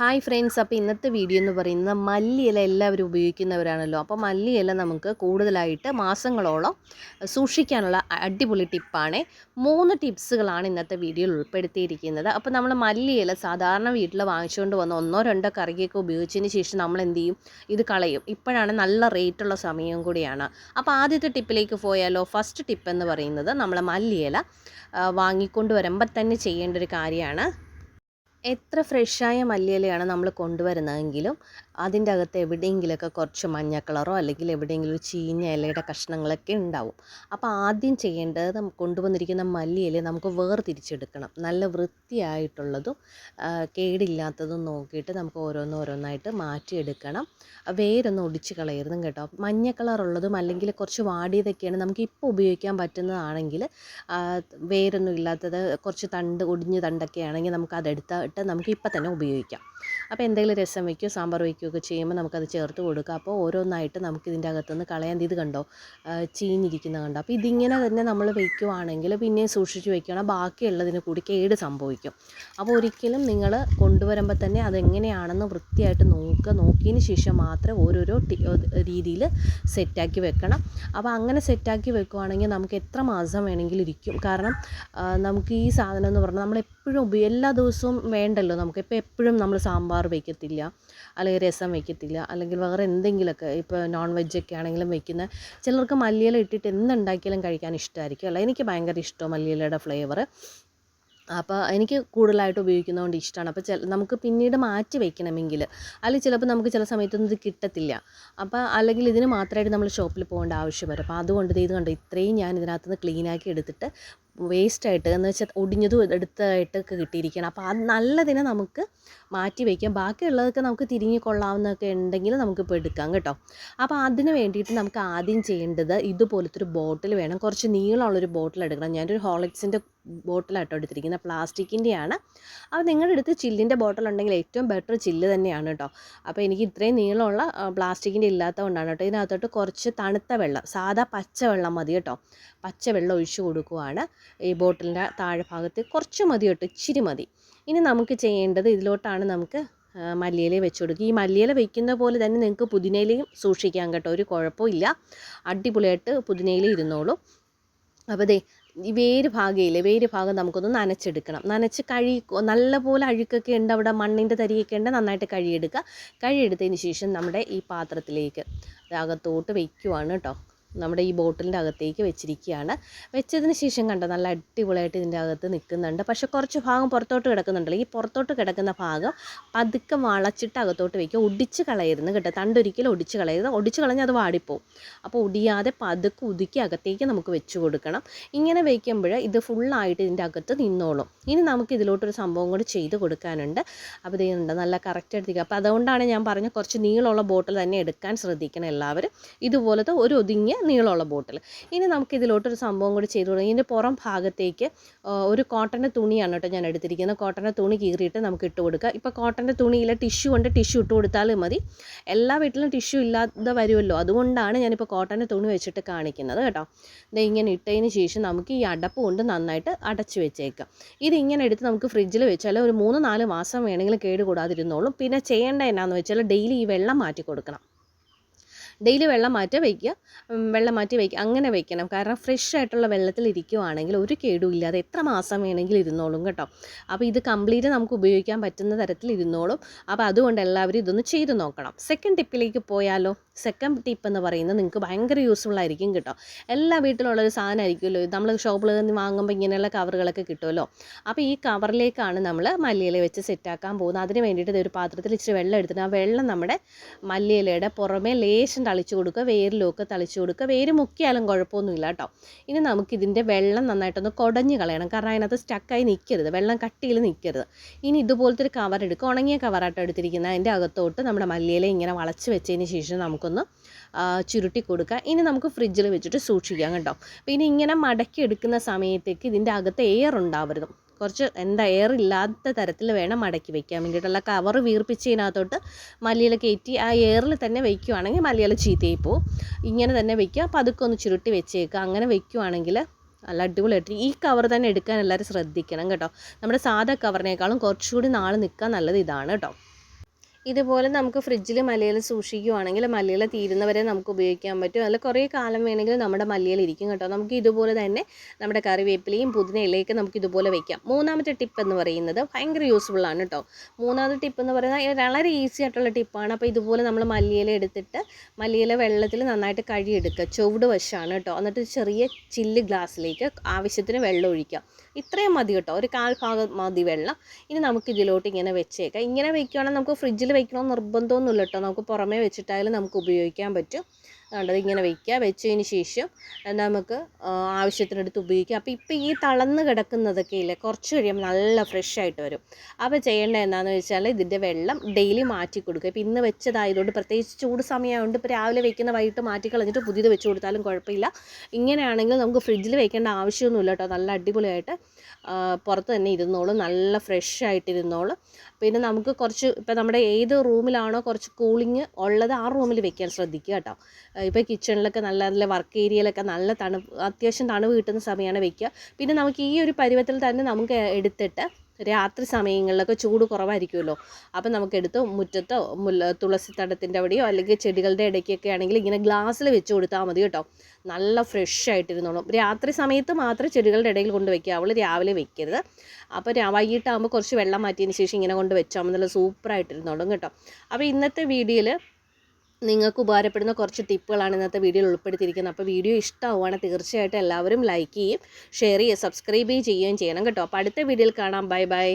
Hi friends അപ്പോൾ ഇന്നത്തെ video എന്ന് പറയുന്നത് മല്ലിയില എല്ലാവരും ഉപയോഗിക്കുന്നവരാണല്ലോ. അപ്പോൾ മല്ലിയില നമുക്ക് കൂടുതലായിട്ട് മാസങ്ങളോളം സൂക്ഷിക്കാനുള്ള അടിപൊളി ടിപ്പാണ് മൂന്ന് ടിപ്സുകളാണ് ഇന്നത്തെ വീഡിയോയിൽ ഉൾപ്പെടുത്തിയിരിക്കുന്നത്. അപ്പോൾ നമ്മൾ മല്ലിയില സാധാരണ വീട്ടിൽ വാങ്ങിച്ചുകൊണ്ട് വന്ന് ഒന്നോ രണ്ടോ കറിയൊക്കെ ഉപയോഗിച്ചതിന് ശേഷം നമ്മൾ എന്ത് ചെയ്യും? ഇത് കളയും. ഇപ്പോഴാണ് നല്ല റേറ്റുള്ള സമയം കൂടിയാണ്. അപ്പോൾ ആദ്യത്തെ ടിപ്പിലേക്ക് പോയാലോ ഫസ്റ്റ് ടിപ്പ് എന്ന് പറയുന്നത് നമ്മൾ മല്ലിയില വാങ്ങിക്കൊണ്ട് വരുമ്പോൾ തന്നെ ചെയ്യേണ്ട ഒരു കാര്യമാണ്. എത്ര ഫ്രഷായ മല്ലിയിലയാണ് നമ്മൾ കൊണ്ടുവരുന്നതെങ്കിലും അതിന്റെ അകത്ത് എവിടെയെങ്കിലുമൊക്കെ കുറച്ച് മഞ്ഞ കളറോ അല്ലെങ്കിൽ എവിടെയെങ്കിലും ഒരു ചീഞ്ഞ ഇലയുടെ കഷ്ണങ്ങളൊക്കെ ഉണ്ടാവും. അപ്പോൾ ആദ്യം ചെയ്യേണ്ടത് കൊണ്ടുവന്നിരിക്കുന്ന മല്ലിയില നമുക്ക് വേർതിരിച്ചെടുക്കണം. നല്ല വൃത്തിയായിട്ടുള്ളതും കേടില്ലാത്തതും നോക്കിയിട്ട് നമുക്ക് ഓരോന്നോരോന്നായിട്ട് മാറ്റിയെടുക്കണം. വേരൊന്നും ഒടിച്ച് കളയരുതും കേട്ടോ. മഞ്ഞ കളറുള്ളതും അല്ലെങ്കിൽ കുറച്ച് വാടിയതൊക്കെയാണ് നമുക്ക് ഇപ്പോൾ ഉപയോഗിക്കാൻ പറ്റുന്നതാണെങ്കിൽ വേരൊന്നും ഇല്ലാത്തത് കുറച്ച് തണ്ട് ഒടിഞ്ഞ് തണ്ടൊക്കെ ആണെങ്കിൽ നമുക്ക് അതെടുത്തിട്ട് നമുക്ക് ഇപ്പം തന്നെ ഉപയോഗിക്കാം. അപ്പോൾ എന്തെങ്കിലും രസം വയ്ക്കുകയോ സാമ്പാർ വയ്ക്കുകയൊക്കെ ചെയ്യുമ്പോൾ നമുക്കത് ചേർത്ത് കൊടുക്കുക. അപ്പോൾ ഓരോന്നായിട്ട് നമുക്ക് ഇതിന്റെ അകത്തുനിന്ന് കളയാൻ ഇത് കണ്ടോ? ചീഞ്ഞിരിക്കുന്ന കണ്ടോ? അപ്പോൾ ഇതിങ്ങനെ തന്നെ നമ്മൾ വയ്ക്കുവാണെങ്കിൽ പിന്നെയും സൂക്ഷിച്ച് വയ്ക്കണം ബാക്കിയുള്ളതിന് കൂടി കേട് സംഭവിക്കും. അപ്പോൾ ഒരിക്കലും നിങ്ങൾ കൊണ്ടുവരുമ്പോൾ തന്നെ അതെങ്ങനെയാണെന്ന് വൃത്തിയായിട്ട് നോക്കുക. നോക്കിയതിന് ശേഷം മാത്രമേ ഓരോരോ രീതിയിൽ സെറ്റാക്കി വെക്കണം. അപ്പോൾ അങ്ങനെ സെറ്റാക്കി വെക്കുവാണെങ്കിൽ നമുക്ക് എത്ര മാസം വേണമെങ്കിലും ഇരിക്കും. കാരണം നമുക്ക് ഈ സാധനം എന്ന് പറഞ്ഞാൽ നമ്മൾ എപ്പോഴും എല്ലാ ദിവസവും വേണ്ടല്ലോ നമുക്ക്. ഇപ്പോൾ എപ്പോഴും നമ്മൾ സാമ്പാർ വയ്ക്കത്തില്ല അല്ലെങ്കിൽ രസം വയ്ക്കത്തില്ല അല്ലെങ്കിൽ വേറെ എന്തെങ്കിലുമൊക്കെ ഇപ്പോൾ നോൺ വെജൊക്കെ ആണെങ്കിലും വെക്കുന്ന ചിലർക്ക് മല്ലിയില ഇട്ടിട്ട് എന്തുണ്ടാക്കിയാലും കഴിക്കാൻ ഇഷ്ടമായിരിക്കും അല്ല? എനിക്ക് ഭയങ്കര ഇഷ്ടമാണ് മല്ലിയിലയുടെ ഫ്ലേവർ അപ്പോൾ എനിക്ക് കൂടുതലായിട്ട് ഉപയോഗിക്കുന്നതുകൊണ്ട് ഇഷ്ടമാണ് അപ്പോൾ ചില നമുക്ക് പിന്നീട് മാറ്റി വയ്ക്കണമെങ്കിൽ അല്ലെങ്കിൽ ചിലപ്പോൾ നമുക്ക് ചില സമയത്തൊന്നും ഇത് കിട്ടത്തില്ല. അപ്പോൾ അല്ലെങ്കിൽ ഇതിന് മാത്രമായിട്ട് നമ്മൾ ഷോപ്പിൽ പോകേണ്ട ആവശ്യം വരും. അപ്പോൾ അതുകൊണ്ട് ഇത് കണ്ടോ ഇത്രയും ഞാൻ ഇതിനകത്ത് നിന്ന് ക്ലീനാക്കി എടുത്തിട്ട് വേസ്റ്റായിട്ട് എന്ന് വെച്ചാൽ ഒടിഞ്ഞതും എടുത്തതായിട്ടൊക്കെ കിട്ടിയിരിക്കണം അപ്പോൾ അത് നല്ലതിനെ നമുക്ക് മാറ്റി വയ്ക്കാം ബാക്കിയുള്ളതൊക്കെ നമുക്ക് തിരിഞ്ഞ് കൊള്ളാവുന്നതൊക്കെ ഉണ്ടെങ്കിൽ നമുക്കിപ്പോൾ എടുക്കാം കേട്ടോ. അപ്പോൾ അതിന് വേണ്ടിയിട്ട് നമുക്ക് ആദ്യം ചെയ്യേണ്ടത് ഇതുപോലത്തെ ഒരു ബോട്ടിൽ വേണം. കുറച്ച് നീളമുള്ളൊരു ബോട്ടിൽ എടുക്കണം ഞാനൊരു ഹോളിക്സിന്റെ ബോട്ടിലാട്ടോ എടുത്തിരിക്കുന്നത്. പ്ലാസ്റ്റിക്കിന്റെയാണ് അപ്പോൾ നിങ്ങളുടെ അടുത്ത് ചില്ലിന്റെ ബോട്ടിൽ ഉണ്ടെങ്കിൽ ഏറ്റവും ബെറ്റർ ചില്ല് തന്നെയാണ് കേട്ടോ അപ്പോൾ എനിക്ക് ഇത്രയും നീളമുള്ള പ്ലാസ്റ്റിക്കിന്റെ ഇല്ലാത്തതുകൊണ്ടാണ് കേട്ടോ ഇതിനകത്തോട്ട് കുറച്ച് തണുത്ത വെള്ളം സാധാ പച്ച വെള്ളം മതി കേട്ടോ പച്ച വെള്ളം ഒഴിച്ച് കൊടുക്കുവാണ്. ഈ ബോട്ടിലിന്റെ താഴെ ഭാഗത്ത് കുറച്ച് മതി കേട്ടോ ഇച്ചിരി മതി. ഇനി നമുക്ക് ചെയ്യേണ്ടത് ഇതിലോട്ടാണ് നമുക്ക് മല്ലിയില വെച്ച് കൊടുക്കുക. ഈ മല്ലിയില വെക്കുന്ന പോലെ തന്നെ നിങ്ങൾക്ക് പുതിനയിലയും സൂക്ഷിക്കാം കേട്ടോ. ഒരു കുഴപ്പമില്ല അടിപൊളിയായിട്ട് പുതിനയിലേ ഇരുന്നോളൂ. അപ്പോൾ ദേ ഈ വേര് ഭാഗയില്ലേ വേര് ഭാഗം നമുക്കൊന്ന് നനച്ചെടുക്കണം. നനച്ച് കഴി നല്ലപോലെ അഴുക്കൊക്കെ ഉണ്ട് അവിടെ മണ്ണിന്റെ തരിയൊക്കെ ഉണ്ട് നന്നായിട്ട് കഴിയെടുക്കുക കഴുകിയെടുത്തതിന് ശേഷം നമ്മുടെ ഈ പാത്രത്തിലേക്ക് അകത്തോട്ട് വയ്ക്കുവാണ് കേട്ടോ. നമ്മുടെ ഈ ബോട്ടിലിന്റെ അകത്തേക്ക് വെച്ചിരിക്കുകയാണ്. വെച്ചതിന് ശേഷം കണ്ടോ നല്ല അടിപൊളിയായിട്ട് ഇതിന്റെ അകത്ത് നിൽക്കുന്നുണ്ട്. പക്ഷെ കുറച്ച് ഭാഗം പുറത്തോട്ട് കിടക്കുന്നുണ്ടല്ലോ. ഈ പുറത്തോട്ട് കിടക്കുന്ന ഭാഗം പതുക്കെ വളച്ചിട്ട് അകത്തോട്ട് വയ്ക്കുക ഒടിച്ച് കളയരുത് കേട്ടോ. തണ്ടൊരിക്കലും ഒടിച്ച് കളയരുത്. ഒടിച്ച് കളഞ്ഞാൽ അത് വാടിപ്പോവും. അപ്പോൾ ഒടിയാതെ പതുക്കെ ഉതുക്കി അകത്തേക്ക് നമുക്ക് വെച്ച് കൊടുക്കണം. ഇങ്ങനെ വയ്ക്കുമ്പോൾ ഇത് ഫുള്ളായിട്ട് ഇതിന്റെ അകത്ത് നിന്നോളും. ഇനി നമുക്ക് ഇതിലോട്ടൊരു സംഭവം കൂടി ചെയ്ത് കൊടുക്കാനുണ്ട്. അപ്പോൾ ഇതുണ്ട് നല്ല കറക്റ്റ് എടുത്തിരിക്കുക. അപ്പോൾ അതുകൊണ്ടാണ് ഞാൻ പറഞ്ഞ കുറച്ച് നീളമുള്ള ബോട്ടിൽ തന്നെ എടുക്കാൻ ശ്രദ്ധിക്കണം എല്ലാവരും. ഇതുപോലത്തെ ഒരു ഒതുങ്ങിയ നീളമുള്ള ബോട്ടിൽ. ഇനി നമുക്ക് ഇതിലോട്ടൊരു സംഭവം കൂടി ചെയ്ത് തുടങ്ങി ഇതിന്റെ പുറം ഭാഗത്തേക്ക് ഒരു കോട്ടന്റെ തുണിയാണ് കേട്ടോ ഞാൻ എടുത്തിരിക്കുന്നത്. കോട്ടന്റെ തുണി കീറിയിട്ട് നമുക്ക് ഇട്ട് കൊടുക്കുക ഇപ്പോൾ കോട്ടന്റെ തുണിയിൽ ടിഷ്യൂ ഉണ്ട് ടിഷ്യൂ ഇട്ട് കൊടുത്താലും മതി. എല്ലാ വീട്ടിലും ടിഷ്യൂ ഇല്ലാതെ വരുമല്ലോ. അതുകൊണ്ടാണ് ഞാനിപ്പോൾ കോട്ടന്റെ തുണി വെച്ചിട്ട് കാണിക്കുന്നത് കേട്ടോ. ഇത് ഇങ്ങനെ ഇട്ടതിന് ശേഷം നമുക്ക് ഈ അടപ്പ് കൊണ്ട് നന്നായിട്ട് അടച്ച് വെച്ചേക്കാം. ഇത് ഇങ്ങനെ എടുത്ത് നമുക്ക് ഫ്രിഡ്ജിൽ വെച്ചാൽ ഒരു മൂന്ന് നാല് മാസം വേണമെങ്കിൽ കേടുകൂടാതിരുന്നോളും. പിന്നെ ചെയ്യേണ്ട എന്നാന്ന് വെച്ചാൽ ഡെയിലി ഈ വെള്ളം മാറ്റി കൊടുക്കണം. ഡെയിലി വെള്ളം മാറ്റി വയ്ക്കുക. വെള്ളം മാറ്റി വയ്ക്കുക അങ്ങനെ വയ്ക്കണം. കാരണം ഫ്രഷ് ആയിട്ടുള്ള വെള്ളത്തിൽ ഇരിക്കുവാണെങ്കിൽ ഒരു കേടും ഇല്ലാതെ എത്ര മാസം വേണമെങ്കിലും ഇരുന്നോളും കേട്ടോ. അപ്പോൾ ഇത് കംപ്ലീറ്റ് നമുക്ക് ഉപയോഗിക്കാൻ പറ്റുന്ന തരത്തിൽ ഇരുന്നോളും. അപ്പോൾ അതുകൊണ്ട് എല്ലാവരും ഇതൊന്ന് ചെയ്ത് നോക്കണം. സെക്കൻഡ് ടിപ്പിലേക്ക് പോയാലോ? സെക്കൻഡ് ടിപ്പ് എന്ന് പറയുന്നത് നിങ്ങൾക്ക് ഭയങ്കര യൂസ്ഫുൾ ആയിരിക്കും കേട്ടോ. എല്ലാ വീട്ടിലുള്ള ഒരു സാധനം സാധനമായിരിക്കുമല്ലോ നമ്മൾ ഷോപ്പിൽ നിന്ന് വാങ്ങുമ്പോൾ ഇങ്ങനെയുള്ള കവറുകളൊക്കെ കിട്ടുമല്ലോ. അപ്പോൾ ഈ കവറിലേക്കാണ് നമ്മൾ മല്ലിയില വെച്ച് സെറ്റാക്കാൻ പോകുന്നത്. അതിന് വേണ്ടിയിട്ട് ഒരു പാത്രത്തിൽ ഇച്ചിരി വെള്ളം എടുത്തിട്ട് ആ വെള്ളം നമ്മുടെ മല്ലിയിലയുടെ പുറമേ ലേശം തളിച്ചു കൊടുക്കുക വേരിലൊക്കെ തളിച്ചു കൊടുക്കുക. വേര് മുക്കിയാലും കുഴപ്പമൊന്നുമില്ല കേട്ടോ. ഇനി നമുക്കിതിന്റെ വെള്ളം നന്നായിട്ടൊന്ന് കുടഞ്ഞ് കളയണം. കാരണം അതിനകത്ത് സ്റ്റക്കായി നിൽക്കരുത്. വെള്ളം കട്ടിയിൽ നിൽക്കരുത്. ഇനി ഇതുപോലത്തെ ഒരു കവർ എടുക്കുക. ഉണങ്ങിയ കവറായിട്ട് എടുത്തിരിക്കുന്ന അതിന്റെ അകത്തോട്ട് നമ്മുടെ മല്ലിയില ഇങ്ങനെ വളച്ച് വെച്ചതിന് ശേഷം നമുക്കൊന്ന് ചുരുട്ടി കൊടുക്കുക. ഇനി നമുക്ക് ഫ്രിഡ്ജിൽ വെച്ചിട്ട് സൂക്ഷിക്കാം കേട്ടോ. പിന്നെ ഇങ്ങനെ മടക്കി എടുക്കുന്ന സമയത്തേക്ക് ഇതിന്റെ അകത്ത് എയർ ഉണ്ടാവരുത്. കുറച്ച് എന്താ എയർ ഇല്ലാത്ത തരത്തിൽ വേണം മടക്കി വയ്ക്കാൻ വേണ്ടിയിട്ടുള്ള കവർ വീർപ്പിച്ചതിനകത്തോട്ട് മല്ലിയില കയറ്റി ആ എയറിൽ തന്നെ വയ്ക്കുവാണെങ്കിൽ മല്ലിയില ചീത്തയായി പോവും. ഇങ്ങനെ തന്നെ വെക്കുക. പതുക്കെ ഒന്ന് ചുരുട്ടി വെച്ചേക്കുക. അങ്ങനെ വെക്കുവാണെങ്കിൽ നല്ല അടിപൊളിയായിട്ട് ഈ കവർ തന്നെ എടുക്കാൻ എല്ലാവരും ശ്രദ്ധിക്കണം കേട്ടോ. നമ്മുടെ സാധാ കവറിനേക്കാളും കുറച്ചുകൂടി നാൾ നിൽക്കാൻ നല്ലത് ഇതാണ് കേട്ടോ. ഇതുപോലെ നമുക്ക് ഫ്രിഡ്ജിൽ മല്ലിയില സൂക്ഷിക്കുവാണെങ്കിൽ മല്ലിയില തീരുന്നവരെ നമുക്ക് ഉപയോഗിക്കാൻ പറ്റും. അതിൽ കുറേ കാലം വേണമെങ്കിൽ നമ്മുടെ മല്ലിയില ഇരിക്കും കേട്ടോ. നമുക്ക് ഇതുപോലെ തന്നെ നമ്മുടെ കറിവേപ്പിലയും പുതിന ഇലയൊക്കെ നമുക്ക് ഇതുപോലെ വയ്ക്കാം മൂന്നാമത്തെ ടിപ്പ് എന്ന് പറയുന്നത് ഭയങ്കര ആണ് കേട്ടോ. മൂന്നാമത്തെ ടിപ്പ് എന്ന് പറയുന്നത് വളരെ ഈസി ആയിട്ടുള്ള ടിപ്പാണ് അപ്പോൾ ഇതുപോലെ നമ്മൾ മല്ലിയില എടുത്തിട്ട് മല്ലിയില വെള്ളത്തിൽ നന്നായിട്ട് കഴുകിയെടുക്കുക. ചുവട് വശമാണ് കേട്ടോ. എന്നിട്ട് ചെറിയ ചില്ല് ഗ്ലാസ്സിലേക്ക് ആവശ്യത്തിന് വെള്ളം ഒഴിക്കുക. ഇത്രയും മതി കേട്ടോ. ഒരു കാൽ ഭാഗം മതി വെള്ളം. ഇനി നമുക്ക് ഇതിലോട്ട് ഇങ്ങനെ വെച്ചേക്കാം. ഇങ്ങനെ വെക്കുകയാണെങ്കിൽ നമുക്ക് ഫ്രിഡ്ജിൽ വെക്കണമെന്ന് നിർബന്ധമൊന്നുമില്ല കേട്ടോ. നമുക്ക് പുറമേ വെച്ചിട്ടായാലും നമുക്ക് ഉപയോഗിക്കാൻ പറ്റും. അതുകൊണ്ട് ഇങ്ങനെ വയ്ക്കുക വെച്ചതിന് ശേഷം നമുക്ക് ആവശ്യത്തിനെടുത്ത് ഉപയോഗിക്കുക അപ്പോൾ ഇപ്പോൾ ഈ തളർന്ന് കിടക്കുന്നതൊക്കെ ഇല്ലേ കുറച്ച് കഴിയുമ്പോൾ നല്ല ഫ്രഷ് ആയിട്ട് വരും. അപ്പോൾ ചെയ്യേണ്ടത് എന്താണെന്ന് വെച്ചാൽ ഇതിന്റെ വെള്ളം ഡെയിലി മാറ്റി കൊടുക്കുക. ഇപ്പോൾ ഇന്ന് വെച്ചതായതുകൊണ്ട് പ്രത്യേകിച്ച് ചൂട് സമയമായതുകൊണ്ട് ഇപ്പോൾ രാവിലെ വെക്കുന്ന വൈകിട്ട് മാറ്റി കളഞ്ഞിട്ട് പുതിയത് വെച്ച് കൊടുത്താലും കുഴപ്പമില്ല. ഇങ്ങനെയാണെങ്കിൽ നമുക്ക് ഫ്രിഡ്ജിൽ വെക്കേണ്ട ആവശ്യമൊന്നുമില്ല കേട്ടോ. നല്ല അടിപൊളിയായിട്ട് പുറത്ത് തന്നെ ഇരുന്നോളും. നല്ല ഫ്രഷ് ആയിട്ടിരുന്നോളും പിന്നെ നമുക്ക് കുറച്ച് ഇപ്പോൾ നമ്മുടെ ഏത് റൂമിലാണോ കുറച്ച് കൂളിങ് ഉള്ളത് ആ റൂമിൽ വെക്കാൻ ശ്രദ്ധിക്കുക കേട്ടോ. ഇപ്പോൾ കിച്ചണിലൊക്കെ നല്ല നല്ല വർക്ക് ഏരിയയിലൊക്കെ നല്ല തണുപ്പ് അത്യാവശ്യം തണുപ്പ് കിട്ടുന്ന സമയമാണ് വെക്കുക പിന്നെ നമുക്ക് ഈ ഒരു പരുവത്തിൽ തന്നെ നമുക്ക് എടുത്തിട്ട് രാത്രി സമയങ്ങളിലൊക്കെ ചൂട് കുറവായിരിക്കുമല്ലോ അപ്പം നമുക്കെടുത്ത് മുറ്റത്തോ മുല്ല തുളസി തടത്തിന്റെ അവിടെയോ അല്ലെങ്കിൽ ചെടികളുടെ ഇടയ്ക്കൊക്കെ ആണെങ്കിൽ ഇങ്ങനെ ഗ്ലാസ്സിൽ വെച്ച് കൊടുത്താൽ മതി കേട്ടോ. നല്ല ഫ്രഷ് ആയിട്ടിരുന്നോളും. രാത്രി സമയത്ത് മാത്രമേ ചെടികളുടെ ഇടയിൽ കൊണ്ട് വയ്ക്കാവുള്ളൂ രാവിലെ വെക്കരുത്. അപ്പോൾ വൈകിട്ടാകുമ്പോൾ കുറച്ച് വെള്ളം മാറ്റിയതിന് ശേഷം ഇങ്ങനെ കൊണ്ട് വെച്ചാൽ മതി. നല്ല സൂപ്പറായിട്ടിരുന്നോളും കേട്ടോ. അപ്പോൾ ഇന്നത്തെ വീഡിയോയിൽ നിങ്ങൾക്ക് ഉപകാരപ്പെടുന്ന കുറച്ച് ടിപ്പുകളാണ് ഇന്നത്തെ വീഡിയോയിൽ ഉൾപ്പെടുത്തിയിരിക്കുന്നത്. അപ്പോൾ വീഡിയോ ഇഷ്ടമാവുകയാണെങ്കിൽ തീർച്ചയായിട്ടും എല്ലാവരും ലൈക്ക് ചെയ്യും ഷെയർ ചെയ്യുക സബ്സ്ക്രൈബ് ചെയ്യുകയും ചെയ്യണം കേട്ടോ. അപ്പോൾ അടുത്ത വീഡിയോയിൽ കാണാം. Bye bye